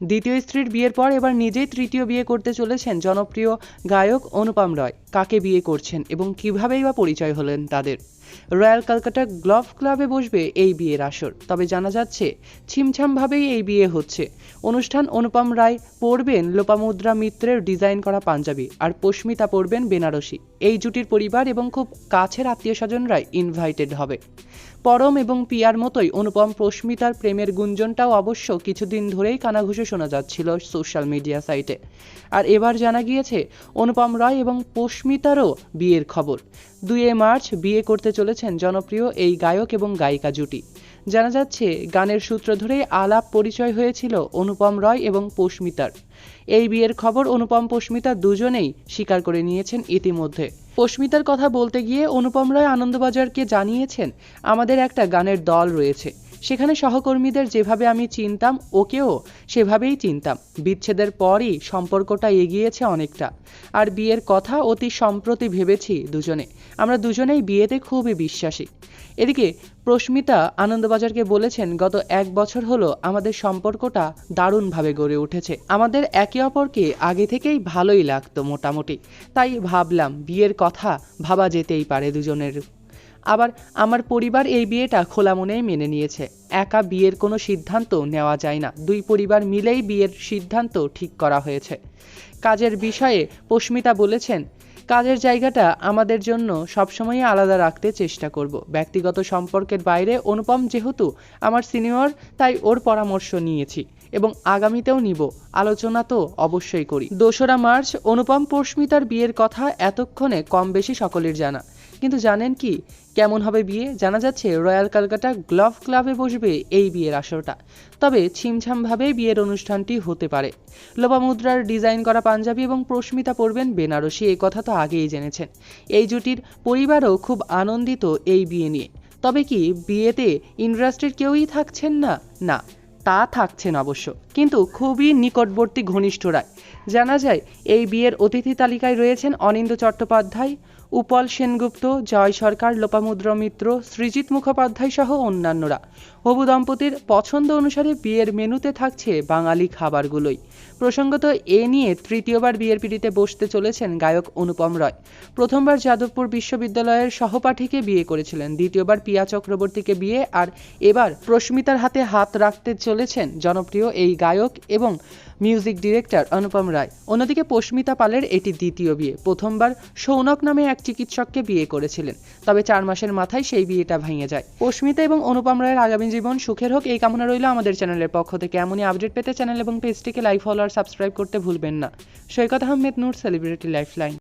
দ্বিতীয় স্ত্রীর বিয়ের পর এবার নিজেই তৃতীয় বিয়ে করতে চলেছেন জনপ্রিয় গায়ক অনুপম রয়। কাকে বিয়ে করছেন এবং কিভাবেই বা পরিচয় হলেন তাদের? রয়্যাল কলকাতা গ্লভ ক্লাবে বসবে এই বিয়ের আসর। তবে জানা যাচ্ছে, ছিমছামভাবেই এই বিয়ে হচ্ছে। অনুষ্ঠান অনুপম রায় পরবেন লোপামুদ্রা মিত্রের ডিজাইন করা পাঞ্জাবি আর পস্মিতা পরবেন বেনারসি। এই জুটির পরিবার এবং খুব কাছের আত্মীয় স্বজনরাই ইনভাইটেড হবে। পরম এবং পিয়ার মতোই অনুপম প্রস্মিতার প্রেমের গুঞ্জনটাও অবশ্য কিছুদিন ধরেই কানাঘুষে শোনা যাচ্ছিল সোশ্যাল মিডিয়া সাইটে। আর এবার জানা গিয়েছে, অনুপম রায় এবং পস্মিতারও বিয়ের খবর। দুয়ে মার্চ বিয়ে করতে চলেছেন জনপ্রিয় এই গায়ক এবং গায়িকা জুটি। জানা যাচ্ছে, গানের সূত্র ধরে আলাপ পরিচয় হয়েছিল অনুপম রয় এবং পস্মিতার এই বিয়ের খবর অনুপম পৌষ্মিতা দুজনেই স্বীকার করে নিয়েছেন ইতিমধ্যে। পৌষ্মিতার কথা বলতে গিয়ে অনুপম রায় আনন্দবাজারকে জানিয়েছেন, আমাদের একটা গানের দল রয়েছে। সেখানে সহকর্মীদের যেভাবে আমি চিনতাম, ওকেও সেভাবেই চিনতাম। বিচ্ছেদের পরই সম্পর্কটা এগিয়েছে অনেকটা। আর বিয়ের কথা অতি সম্প্রতি ভেবেছি দুজনে। আমরা দুজনেই বিয়েতে খুবই বিশ্বাসী। এদিকে প্রস্মিতা আনন্দবাজারকে বলেছেন, গত এক বছর হলো আমাদের সম্পর্কটা দারুণভাবে গড়ে উঠেছে। আমাদের একে অপরকে আগে থেকেই ভালোই লাগতো মোটামুটি। তাই ভাবলাম বিয়ের কথা ভাবা যেতেই পারে দুজনের। আবার আমার পরিবার এই বিয়েটা খোলা মনেই মেনে নিয়েছে। একা বিয়ের কোনো সিদ্ধান্ত নেওয়া যায় না। দুই পরিবার মিলেই বিয়ের সিদ্ধান্ত ঠিক করা হয়েছে। কাজের বিষয়ে পস্মিতা বলেছেন, কাজের জায়গাটা আমাদের জন্য সবসময়ই আলাদা রাখতে চেষ্টা করব। ব্যক্তিগত সম্পর্কের বাইরে অনুপম যেহেতু আমার সিনিয়র, তাই ওর পরামর্শ নিয়েছি এবং আগামীতেও নিব। আলোচনা তো অবশ্যই করি। দোসরা মার্চ অনুপম পস্মিতার বিয়ের কথা এতক্ষণে কম বেশি সকলের জানা। কিন্তু জানেন কি? কেমন হবে বিয়ে? জানা যাচ্ছে রয়্যাল কলকাতা গ্লভ ক্লাবে বসবে এই বিয়ের আসরটা। তবে ছিমছামভাবে বিয়ের অনুষ্ঠানটি হতে পারে। লোপামুদ্রার ডিজাইন করা পাঞ্জাবি এবং প্রস্মিতা পরবেন বেনারসি এই কথা তো আগেই জেনেছেন। এই জুটির পরিবারও খুব আনন্দিত এই বিয়ে নিয়ে। তবে কি, বিয়েতে ইন্ডাস্ট্রির কেউই থাকছেন না? না, তা থাকছেন অবশ্য। কিন্তু খুবই নিকটবর্তী ঘনিষ্ঠরাই। জানা যায়, এই বিয়ের অতিথি তালিকায় রয়েছেন অনিন্দ চট্টোপাধ্যায় উপল সেনগুপ্ত, জয় সরকার, লোপামুদ্রা মিত্র, সৃজিত মুখোপাধ্যায় সহ অন্যান্যরা। হবু দম্পতির পছন্দ অনুসারে বিয়ের মেনুতে থাকছে বাঙালি খাবারগুলোই। প্রসঙ্গত, এ নিয়ে তৃতীয়বার বিয়ের পিড়িতে বসতে চলেছেন গায়ক অনুপম রয়। প্রথমবার যাদবপুর বিশ্ববিদ্যালয়ের সহপাঠীকে বিয়ে করেছিলেন। দ্বিতীয়বার পিয়া চক্রবর্তীকে বিয়ে, আর এবার প্রস্মিতার হাতে হাত রাখতে চলেছেন জনপ্রিয় এই গায়ক এবং মিউজিক ডিরেক্টর অনুপম রায়। অন্যদিকে পশ্মিতা পালের এটি দ্বিতীয় বিয়ে। প্রথমবার সৌনক নামে এক চিকিৎসককে বিয়ে করেছিলেন। তবে চার মাসের মাথায় সেই বিয়েটা ভেঙে যায়। পশ্মিতা এবং অনুপম রায়ের আগামী জীবন সুখের হোক, এই কামনা রইল আমাদের চ্যানেলের পক্ষ থেকে। এমনই আপডেট পেতে চ্যানেল এবং পেজটিকে লাইক, ফলো আর সাবস্ক্রাইব করতে ভুলবেন না। Saikat Ahmed Noor celebrity life line